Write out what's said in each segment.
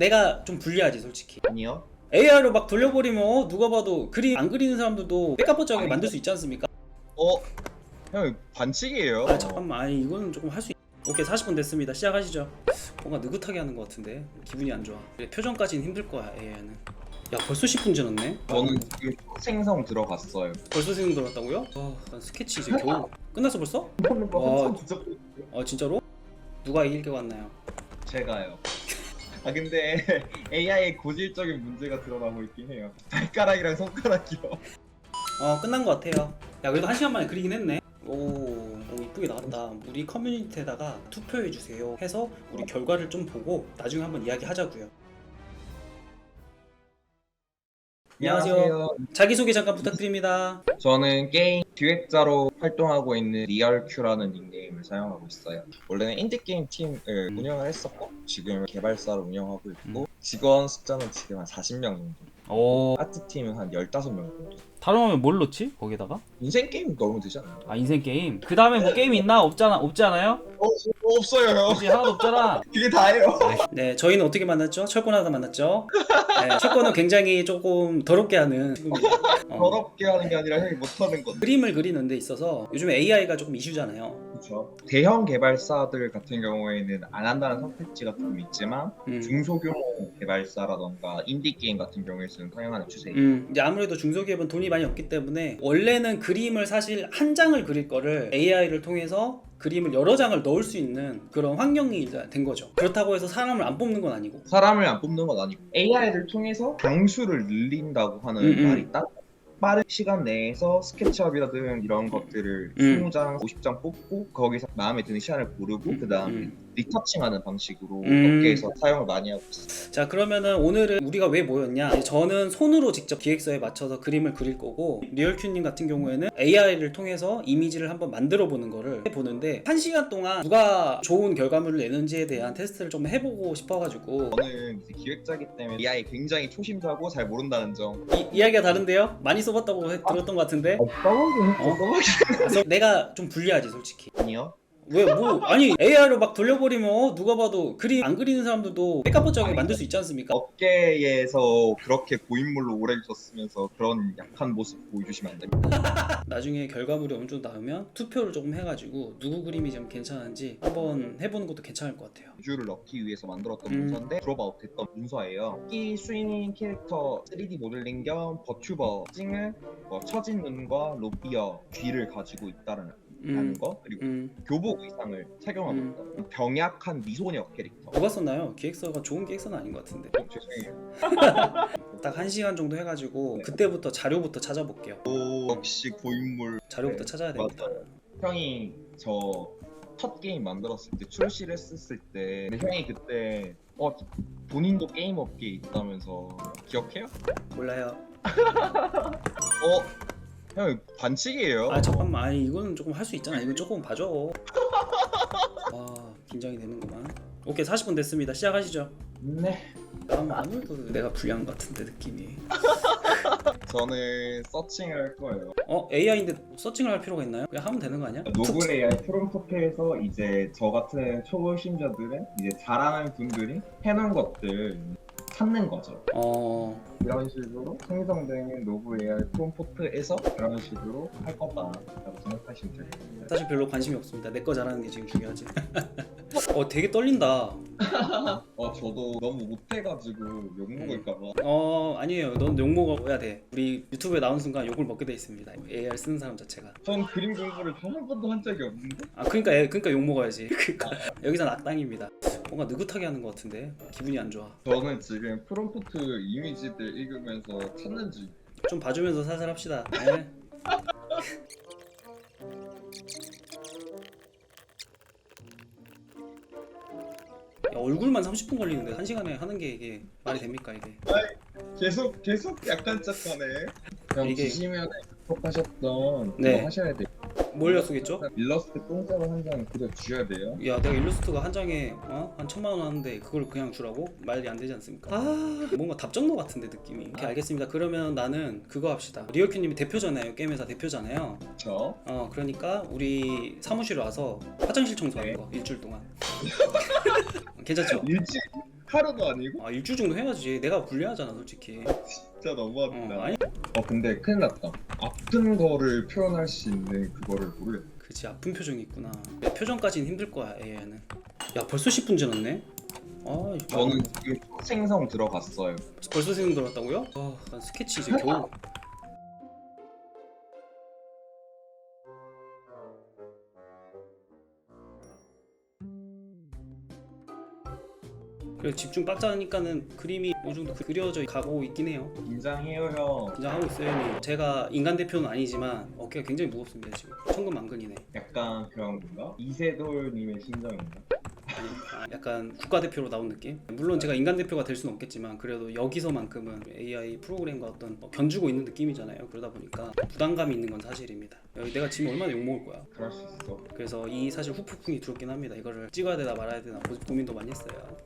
내가 좀 불리하지 솔직히 아니요. AI로 막 돌려버리면 어, 누가 봐도 그림 안 그리는 사람들도 백값버쩍하게 만들 수 있지 않습니까? 어? 형 반칙이에요. 아 잠깐만 아니 이거는 조금 할 수 있... 오케이 40분 됐습니다 시작하시죠 뭔가 느긋하게 하는 것 같은데 기분이 안 좋아 그래, 표정까지는 힘들 거야 AI는 야 벌써 10분 지났네? 저는 지금 생성 들어갔어요. 벌써 생각 들었다고요? 아난 스케치 이제 겨우 끝났어 벌써? 와. 아 진짜로? 누가 이길게 왔나요? 제가요. 아 근데 AI의 고질적인 문제가 드러나고 있긴 해요. 발가락이랑 손가락이요. 어 끝난 것 같아요 야 그래도 한 시간 만에 그리긴 했네 오, 오 이쁘게 나왔다 우리 커뮤니티에다가 투표해 주세요 해서 우리 결과를 좀 보고 나중에 한번 이야기 하자고요 안녕하세요. 자기소개 잠깐 부탁드립니다 저는 게임 기획자로 활동하고 있는 리얼큐라는 닉네임을 사용하고 있어요. 원래는 인디게임 팀을 음. 운영을 했었고 지금 개발사로 운영하고 있고 직원 숫자는 지금 한 40명 정도. 오 아트팀은 한 15명 정도. 다름하면 뭘 넣지 거기다가? 인생 게임 넣으면 되잖아요. 아 인생 게임 그 다음에 뭐 게임 있나? 없잖아 없지 않아요? 어, 없어요. 혹시 하나도 없잖아 그게 다예요. 네 저희는 어떻게 만났죠? 철권하다 만났죠 네, 철권은 굉장히 조금 더럽게 하는 친구입니다 어, 더럽게 하는 게 아니라 형이 못하는 건데. 그림을 그리는 데 있어서 요즘 AI가 조금 이슈잖아요 그렇죠. 대형 개발사들 같은 경우에는 안 한다는 선택지가 좀 있지만 음. 중소규모 개발사라던가 인디 게임 같은 경우에는 사용하는 추세예요. 음, 이제 아무래도 중소기업은 돈이 많이 없기 때문에 원래는 그림을 사실 한 장을 그릴 거를 AI를 통해서 그림을 여러 장을 넣을 수 있는 그런 환경이 이제 된 거죠. 그렇다고 해서 사람을 안 뽑는 건 아니고. 사람을 안 뽑는 건 아니고 AI를 통해서 장수를 늘린다고 하는 음, 음. 말이 딱 빠른 시간 내에서 스케치업이라든 이런 것들을 음. 20장, 50장 뽑고 거기서 마음에 드는 시안을 고르고 그 다음에 음. 리터칭하는 방식으로 음. 업계에서 사용을 많이 하고 있어요. 자 그러면은 오늘은 우리가 왜 모였냐? 저는 손으로 직접 기획서에 맞춰서 그림을 그릴 거고 리얼큐님 같은 경우에는 AI를 통해서 이미지를 한번 만들어 보는 거를 보는데 한 시간 동안 누가 좋은 결과물을 내는지에 대한 테스트를 좀 해보고 싶어가지고 저는 이제 기획자기 때문에 AI 굉장히 초심자고 잘 모른다는 점. 이, 이야기가 다른데요? 많이 써봤다고 해- 들었던 것 같은데 써보긴 했죠, 써보긴 그래서 내가 좀 불리하지 솔직히 아니요. 왜 뭐 아니 AI로 막 돌려버리면 어, 누가 봐도 그림 안 그리는 사람들도 백값버쩍하게 만들 수 있지 않습니까? 업계에서 그렇게 고인물로 오래 계셨으면서 그런 약한 모습 보여주시면 안 됩니다. 나중에 결과물이 어느 정도 나오면 투표를 조금 해가지고 누구 그림이 좀 괜찮은지 한번 해보는 것도 괜찮을 것 같아요 우주를 넣기 위해서 만들었던 음. 문서인데 드롭아웃 됐던 문서예요. 이 수인 캐릭터 3D 모델링 겸 버튜버 찡을 뭐 처진 눈과 로비어 귀를 가지고 있다는 음, 거 그리고 음, 교복 의상을 착용하고 음. 있다. 병약한 미소녀 캐릭터. 누가 썼나요? 기획서가 좋은 기획서는 아닌 것 같은데 어, 죄송해요. 딱 한 시간 정도 해가지고 그때부터 자료부터 찾아볼게요 오, 역시 고인물. 자료부터 네, 찾아야 됩니다 맞아요. 형이 저 첫 게임 만들었을 때 출시를 했었을 때 근데 형이 그때 어 본인도 게임 업계에 있다면서 기억해요? 몰라요 어? 형 반칙이에요. 아 잠깐만 아니 이거는 조금 할 수 있잖아 이거 조금 봐줘 와 긴장이 되는구만 오케이 40분 됐습니다 시작하시죠 네. 아, 아무래도 내가 불리한 것 같은데 느낌이 저는 서칭을 할 거예요. 어 AI인데 서칭을 할 필요가 있나요? 그냥 하면 되는 거 아니야? 노블 AI 프롬프트에서 이제 저 같은 초보심자들은 이제 잘하는 분들이 해놓은 것들 찾는 거죠. 어. 이런 식으로 생성된 노블 AI 프롬프트에서 그런 식으로 할 거다라고 생각하시면 될 겁니다. 사실 별로 관심이 없습니다. 내 거 잘하는 게 지금 중요하지. 어 되게 떨린다. 어 저도 너무 못해가지고 욕 먹을까봐. 어 아니에요. 넌 욕먹어야 돼. 우리 유튜브에 나온 순간 욕을 먹게 돼 있습니다. AI 쓰는 사람 자체가. 전 그림 공부를 단 한 번도 한 적이 없는데. 아 그러니까 애- 그러니까 욕 먹어야지. 그러니까. 여기선 악당입니다. 뭔가 느긋하게 하는 것 같은데? 기분이 안 좋아. 저는 지금 프롬프트 이미지들 읽으면서 찾는 중. 좀 봐주면서 살살 합시다 네. 야, 얼굴만 30분 걸리는데 1시간에 하는 게 이게 말이 됩니까 이게 계속 계속 약간 짝하네. 형 이게- 지시면에 접속하셨던 네. 하셔야 돼요. 뭘 약속했죠? 일러스트 공짜로 한 장 그려 주셔야 돼요. 야 내가 일러스트가 한 장에 어? 한 천만 원 하는데 그걸 그냥 주라고? 말이 안 되지 않습니까? 아 뭔가 답정너 같은데 느낌이 오케이 알겠습니다 그러면 나는 그거 합시다 리얼큐님이 대표잖아요 게임회사 대표잖아요 저 어 그러니까 우리 사무실에 와서 화장실 청소하는 네. 거 일주일 동안 괜찮죠? 일주일 하루도 아니고 아 일주 정도 해야지. 내가 불리하잖아 솔직히. 진짜 너무한다. 어, 아니 어 근데 큰일 났다. 아픈 거를 표현할 수 있는 그거를 모르겠다. 그치 아픈 표정이 있구나. 내 표정까지는 힘들 거야 AI는. 야 벌써 10분 지났네. 아 이거 저는 지금 생성 들어갔어요. 벌써 생각 들었다고요? 아, 난 스케치 이제 겨우. 그래 집중 빡자니까는 그림이 어느 정도 그려져 가고 있긴 해요. 긴장해요 형. 긴장하고 있어요 형님. 제가 인간 대표는 아니지만 어깨가 굉장히 무겁습니다 지금. 천근만근이네. 약간 그런 건가? 이세돌님의 심정인가? 아니, 아, 약간 국가대표로 나온 느낌? 물론 제가 인간 대표가 될 수는 없겠지만 그래도 여기서만큼은 AI 프로그램과 어떤 뭐 견주고 있는 느낌이잖아요. 그러다 보니까 부담감이 있는 건 사실입니다. 여기 내가 지금 얼마나 욕먹을 거야. 그럴 수 있어. 그래서 이 사실 후폭풍이 두렵긴 합니다. 이거를 찍어야 되나 말아야 되나 고- 고민도 많이 했어요.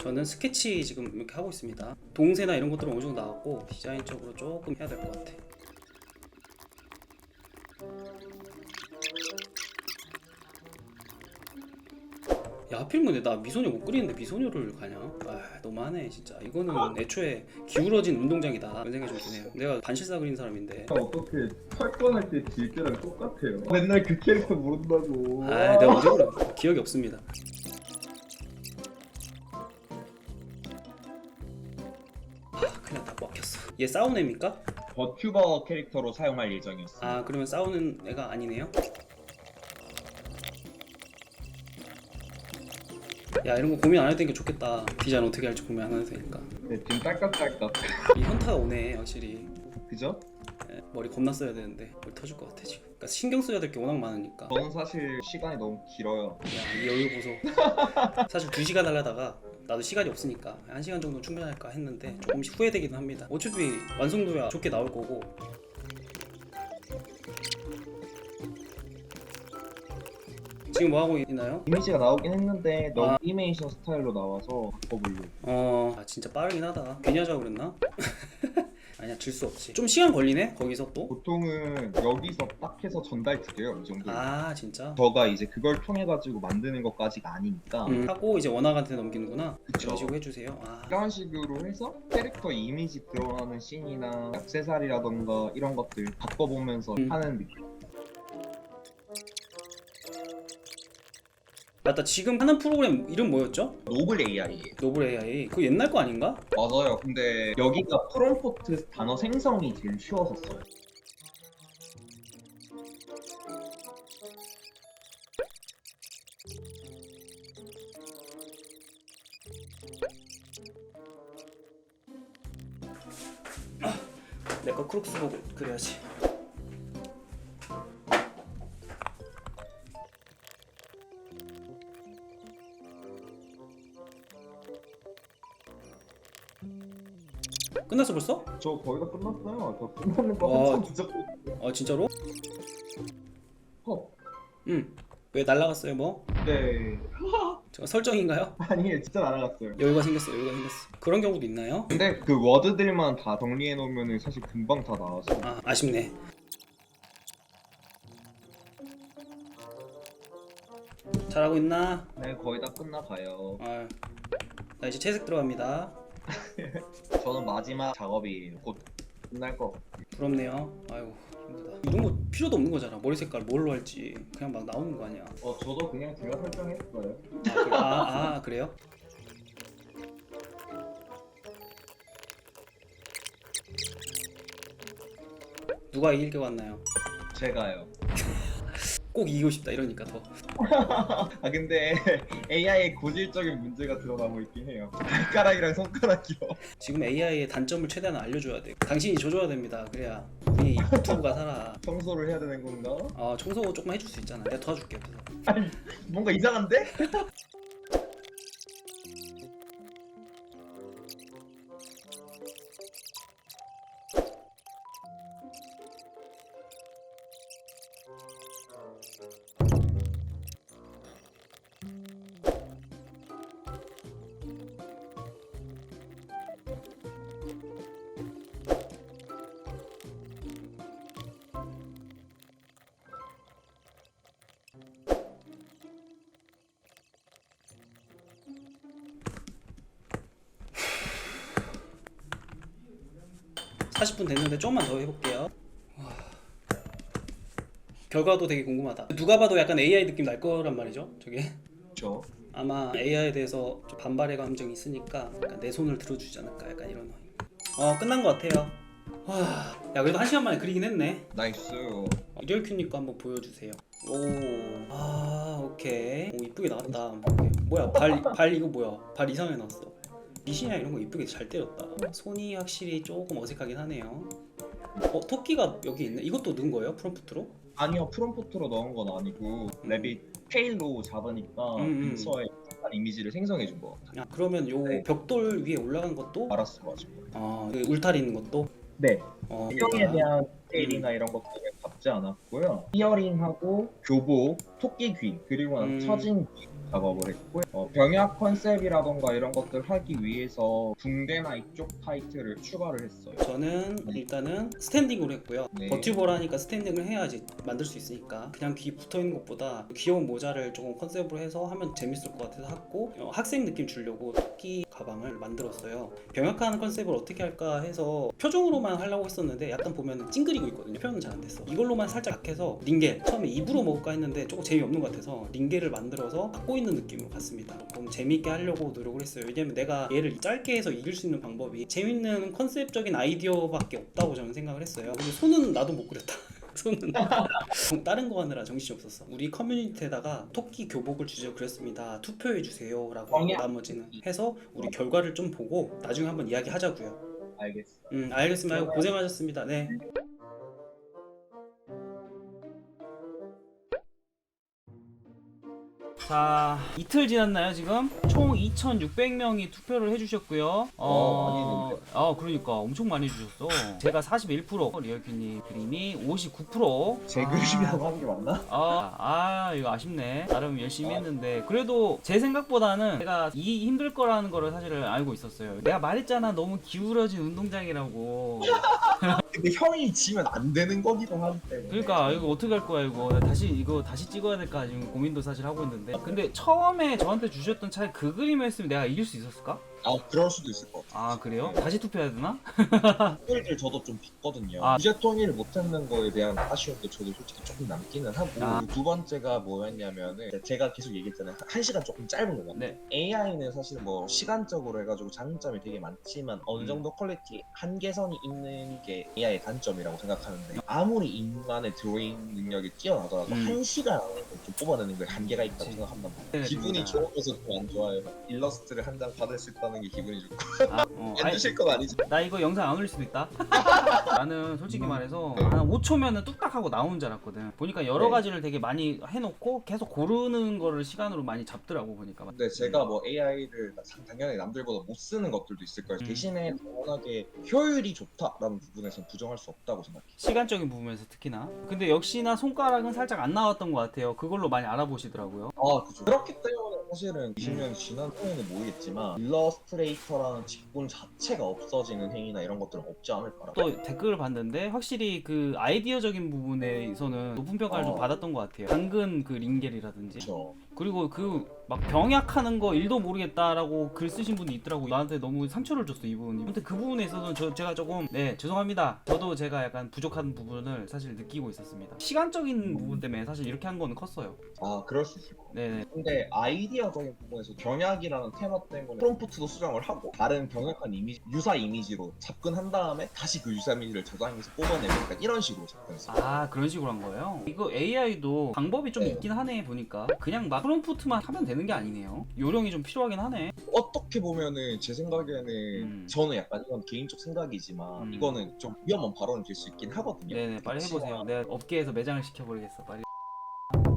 저는 스케치 지금 이렇게 하고 있습니다. 동세나 이런 것들은 어느 정도 나왔고 디자인적으로 조금 해야 될 것 같아. 야 하필이면 근데 나 미소녀 못 그리는데 미소녀를 가냐? 아 너무하네 진짜 이거는 애초에 기울어진 운동장이다 이런 생각이 좀 드네요 내가 반실사 그린 사람인데 어떻게 철권할 때 질때랑 똑같아요. 맨날 그 캐릭터 모른다고. 아 내가 언제 그래 기억이 없습니다 얘 싸우는 애입니까? 버튜버 캐릭터로 사용할 예정이었어. 아 그러면 싸우는 애가 아니네요 야 이런 거 고민 안 해도 게 좋겠다 디자인 어떻게 할지 고민 안 해도 되니까 네, 지금 딸깍딸깍. 이 현타가 오네 확실히 그죠? 예, 머리 겁나 써야 되는데 머리 터질 것 같아 지금 그러니까 신경 써야 될 게 워낙 많으니까 저는 사실 시간이 너무 길어요. 야, 이 여유 보소. 사실 2시간 하려다가 나도 시간이 없으니까 1시간 정도 충분할까 했는데 조금씩 후회되기는 합니다. 어차피 완성도야 좋게 나올 거고. 지금 뭐 하고 있나요? 이미지가 나오긴 했는데 너무 아. 애니메이션 스타일로 나와서 바꿔보려고. 어, 아, 진짜 빠르긴 하다. 괜히 하자고 그랬나? 아니야, 질 수 없지. 좀 시간 걸리네? 거기서 또? 보통은 여기서 딱 해서 전달 드려요 이 정도. 아, 진짜? 저가 이제 그걸 통해 가지고 만드는 것까지가 아니니까 음, 하고 이제 원학한테 넘기는구나. 그쵸. 이런 식으로 해주세요. 아, 이런 식으로 해서 캐릭터 이미지 들어가는 씬이나 액세서리라던가 이런 것들 바꿔보면서 음. 하는 느낌. 맞다. 지금 하는 프로그램 이름 뭐였죠? 노블 AI예요. 노블 AI. 그거 옛날 거 아닌가? 맞아요. 근데 여기가 프롬포트 단어 생성이 제일 쉬웠었어요. 내 거 크록스 보고 그래야지. 끝났어? 저 거의 다 끝났어요. 저 끝나는 거 와. 한참 늦었고. 아 진짜로? 어, 응. 왜 날라갔어요 뭐? 네. 제가 설정인가요? 아니에요. 진짜 날아갔어요. 여유가 생겼어 여유가 생겼어. 그런 경우도 있나요? 근데 그 워드들만 다 정리해 놓으면 사실 금방 다 나와서. 아 아쉽네. 잘하고 있나? 네, 거의 다 끝나가요. 아, 나 이제 채색 들어갑니다. 저는 마지막 작업이에요. 곧 끝날 거. 부럽네요. 아이고 힘들다. 이런 거 필요도 없는 거잖아. 머리 색깔 뭘로 할지 그냥 막 나오는 거 아니야. 어, 저도 그냥 제가 설정했어요. 아, 그, 아, 아 그래요? 누가 이길 게 왔나요? 제가요. 꼭 이기고 싶다 이러니까 더. 아 근데 AI의 고질적인 문제가 드러나고 있긴 해요. 발가락이랑 손가락이요. 지금 AI의 단점을 최대한 알려줘야 돼. 당신이 줘줘야 됩니다. 그래야 이 유튜브가 살아. 청소를 해야 되는 건가? 아 청소 조금 해줄 수 있잖아. 내가 도와줄게. 그래서. 뭔가 이상한데? 40분 됐는데 좀만 더 해볼게요. 와. 결과도 되게 궁금하다. 누가 봐도 약간 AI 느낌 날 거란 말이죠. 저게 그렇죠. 아마 AI에 대해서 좀 반발의 감정이 있으니까 내 손을 들어주지 않을까 약간 이런. 어 끝난 것 같아요. 와, 야 그래도 한 시간 만에 그리긴 했네. 나이스. 큐님 거 한번 보여주세요. 오, 아 오케이. 오 이쁘게 나왔다. 뭐야 발 발 이거 뭐야? 발 이상하게 나왔어. 미시냐 이런 거 이쁘게 잘 때렸다. 손이 확실히 조금 어색하긴 하네요. 어 토끼가 여기 있네. 이것도 넣은 거예요? 프롬프트로? 아니요 프롬프트로 넣은 건 아니고 랩이 테일로 잡으니까 음, 음. 근처에 비슷한 이미지를 생성해 준거 같아요. 아 그러면 요 네. 벽돌 위에 올라간 것도 알았어 가지고. 아, 그 울타리 있는 것도 네. 어, 형에 대한 디테일이나 이런 것들은 잡지 않았고요. 히어링하고 교복, 토끼 귀 그리고 음. 처진 귀 작업을 했고요. 어, 병약 컨셉이라던가 이런 것들 하기 위해서 붕대나 이쪽 타이틀을 추가를 했어요. 저는 일단은 스탠딩으로 했고요. 네. 버튜버라니까 스탠딩을 해야지 만들 수 있으니까 그냥 귀 붙어 있는 것보다 귀여운 모자를 조금 컨셉으로 해서 하면 재밌을 것 같아서 했고 어, 학생 느낌 주려고 토끼 가방을 만들었어요. 병약한 컨셉을 어떻게 할까 해서 표정으로만 하려고 했었는데 약간 보면 찡그리고 있거든요. 표현은 잘 안 됐어. 이걸로만 살짝 약해서 링겔 처음에 입으로 먹을까 했는데 조금 재미없는 것 같아서 링겔을 만들어서 갖고 있는 느낌으로 갔습니다. 조금 재밌게 하려고 노력을 했어요. 왜냐면 내가 얘를 짧게 해서 이길 수 있는 방법이 재밌는 컨셉적인 아이디어밖에 없다고 저는 생각을 했어요. 근데 손은 나도 못 그렸다. 손은 다른 거 하느라 정신이 없었어. 우리 커뮤니티에다가 토끼 교복을 주제로 그렸습니다. 투표해 주세요 라고 하고 정리야. 나머지는 해서 우리 결과를 좀 보고 나중에 한번 이야기 하자고요. 알겠어. 음 알겠습니다. 아이고, 고생하셨습니다. 네. 자 이틀 지났나요 지금? 총 2,600명이 투표를 해주셨고요. 어, 많이 아 그러니까 엄청 많이 주셨어. 제가 41% 리얼큐님 그림이 59%. 제 아. 그림이라고 하는 게 맞나? 아, 아 이거 아쉽네 나름 열심히 아. 했는데 그래도 제 생각보다는 제가 이 힘들 거라는 거를 사실 알고 있었어요 내가 말했잖아 너무 기울어진 운동장이라고 근데 형이 지면 안 되는 거기도 하기 때문에. 그러니까 이거 어떻게 할 거야 이거 나 다시 이거 다시 찍어야 될까 지금 고민도 사실 하고 있는데 근데 처음에 저한테 주셨던 차라리 그 그림이었으면 내가 이길 수 있었을까? 아 그럴 수도 있을 것 같아. 아 그래요? 다시 투표해야 되나? 댓글들 저도 좀 봤거든요. 아. 유제 통일을 못했는 거에 대한 아쉬움도 저도 솔직히 조금 남기는 하고 아. 두 번째가 뭐였냐면은 제가 계속 얘기했잖아요. 한 시간 조금 짧은 거만. 네. AI는 사실 뭐 시간적으로 해가지고 장점이 되게 많지만 어느 음. 정도 퀄리티 한계선이 있는 게 AI의 단점이라고 생각하는데 아무리 인간의 드로잉 능력이 뛰어나더라도 음. 한 시간 안에 좀 뽑아내는 게 한계가 있다고. 생각한단 말이에요. 네, 기분이. 좋으면서 좀 안 좋아요. 일러스트를 한 장 받을 수 있다는 게 기분이 좋고 아, 어, 아니, 해주실 건 아니죠? 나 이거 영상 안 올릴 수도 있다. 나는 솔직히 말해서 네. 한 5초면은 뚝딱 하고 나오는 줄 알았거든. 보니까 여러 네. 가지를 되게 많이 해놓고 계속 고르는 거를 시간으로 많이 잡더라고 보니까. 근데 제가 뭐 AI를 당연히 남들보다 못 쓰는 것들도 있을 거예요. 음. 대신에 당연하게 효율이 좋다라는 부분에서는 부정할 수 없다고 생각해요. 시간적인 부분에서 특히나. 근데 역시나 손가락은 살짝 안 나왔던 것 같아요. 그걸로 많이 알아보시더라고요. 아, 그죠. 그렇기 때문에 사실은 20년 지난 후에는 모르겠지만 일러스트레이터라는 직군 자체가 없어지는 행위나 이런 것들은 없지 않을까라고. 또 댓글을 봤는데 확실히 그 아이디어적인 부분에서는 높은 평가를 좀 어. 받았던 것 같아요. 당근 그 링겔이라든지. 그렇죠. 그리고 그 막 병약하는 거 일도 모르겠다라고 글 쓰신 분이 있더라고 나한테 너무 상처를 줬어 이분이 근데 그 부분에 있어서는 저, 제가 조금 네 죄송합니다 저도 제가 약간 부족한 부분을 사실 느끼고 있었습니다 시간적인 부분 때문에 사실 이렇게 한 거는 컸어요 아, 그럴 수 있을 것 같아요. 네네 근데 아이디어적인 부분에서 병약이라는 테마 때문에 프롬프트도 수정을 하고 다른 병약한 이미지, 유사 이미지로 접근한 다음에 다시 그 유사 이미지를 저장해서 뽑아내고 이런 식으로 접근했어요. 아 그런 식으로 한 거예요? 이거 AI도 방법이 좀 네. 있긴 하네 보니까 그냥 막 프롬프트만 하면 되는 게 아니네요 요령이 좀 필요하긴 하네 어떻게 보면은 제 생각에는 음. 저는 약간 이건 개인적 생각이지만 음. 이거는 좀 위험한 발언이 될 수 있긴 하거든요. 네네 빨리 그치만 해보세요 내가 업계에서 매장을 시켜버리겠어 빨리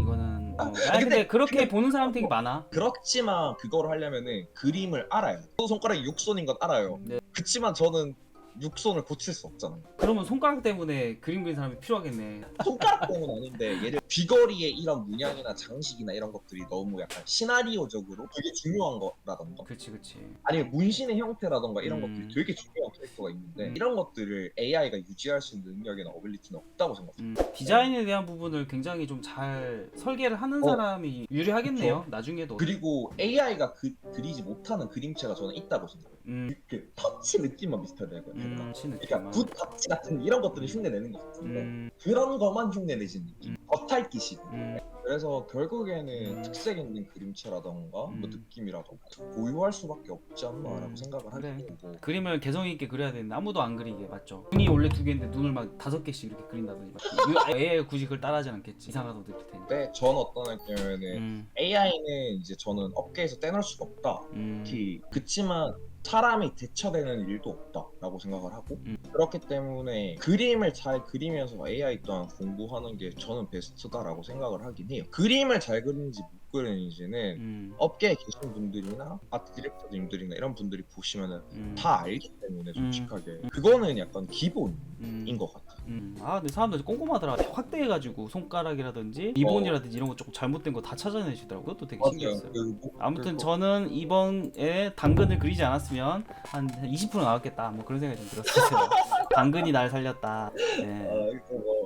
이거는 어. 아, 아 근데, 근데- 그렇게 근데- 보는 사람 되게 많아 그렇지만 그거를 하려면은 그림을 알아요. 또 손가락이 6손인 건 알아요. 네. 그치만 저는 6손을 고칠 수 없잖아요. 그러면 손가락 때문에 그림 그리는 사람이 필요하겠네. 손가락 때문은 아닌데 얘를 귀걸이의 이런 문양이나 장식이나 이런 것들이 너무 약간 시나리오적으로 되게 중요한 거라던가 그렇지, 그렇지. 아니면 문신의 형태라던가 이런 음. 것들이 되게 중요한 캐릭터가 있는데 이런 것들을 AI가 유지할 수 있는 능력이나 어빌리티는 없다고 생각합니다. 음, 디자인에 대한 부분을 굉장히 좀 잘 설계를 하는 어. 사람이 유리하겠네요. 나중에도. 그리고 AI가 그, 그리지 못하는 그림체가 저는 있다고 생각해요. 음, 그 터치 느낌만 비슷하다 이 거야. 음, 치 그러니까. 붓 터치 같은 이런 것들을 흉내내는 것 같은데 음, 그런 것만 흉내내신 느낌. 음. 겉핥기식. 음, 그래서 결국에는 음. 특색 있는 그림체라던가 음. 뭐 느낌이라던가 고유할 수밖에 없지 않나라고 음. 생각을 하게 그래. 되고 그림을 개성 있게 그려야 되는데 아무도 안 그리게 맞죠? 눈이 원래 두 개인데 눈을 막 다섯 개씩 이렇게 그린다든지 막 AI가 굳이 그걸 따라하지 않겠지 이상하다고 느낄 테니 근데 전 어떤 경우에는 음, AI는 이제 저는 업계에서 떼낼 수가 없다. 음, 특히 그치만 사람이 대처되는 일도 없다라고 생각을 하고 음. 그렇기 때문에 그림을 잘 그리면서 AI 또한 공부하는 게 저는 베스트다라고 생각을 하긴 해요. 그림을 잘 그리는지 못 그리는지는 음, 업계에 계신 분들이나 아트 디렉터님들이나 이런 분들이 보시면은 음, 다 알기 때문에 솔직하게 음. 그거는 약간 기본인 음, 것 같아. 음. 아 근데 사람들 꼼꼼하더라. 확대해가지고 손가락이라든지 리본이라든지 이런 거 조금 잘못된 거 다 찾아내시더라고 그것도 되게 신기했어요. 그 뭐- 아무튼 저는 이번에 당근을 그리지 않았으면 한 20% 나왔겠다. 뭐 그런 생각이 좀 들었어요. 당근이 날 살렸다. 네.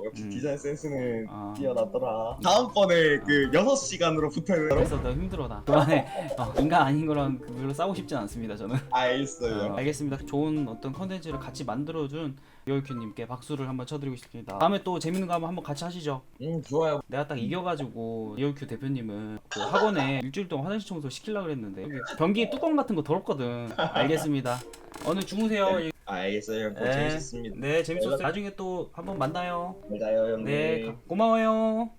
역시 음. 디자인 센스는 아. 뛰어나더라. 다음번에 그 6시간으로 붙어요. 그래서 더 힘들어 나 그만해 어, 인간 아닌 거랑 별로 싸우고 싶진 않습니다 저는 알겠어요. 어, 알겠습니다 좋은 어떤 컨텐츠를 같이 만들어준 리얼큐님께 박수를 한번 쳐드리고 싶습니다 다음에 또 재밌는 거 한번 한번 같이 하시죠 음 좋아요. 내가 딱 이겨가지고 리얼큐 대표님은 그 학원에 일주일 동안 화장실 청소 시키려고 그랬는데 여기 변기 뚜껑 같은 거 더럽거든 알겠습니다 오늘 주무세요 알겠어요. 네. 재밌었습니다. 네 재밌었어요 나중에 또 한번 만나요 잘 자요 형님. 네 가- 고마워요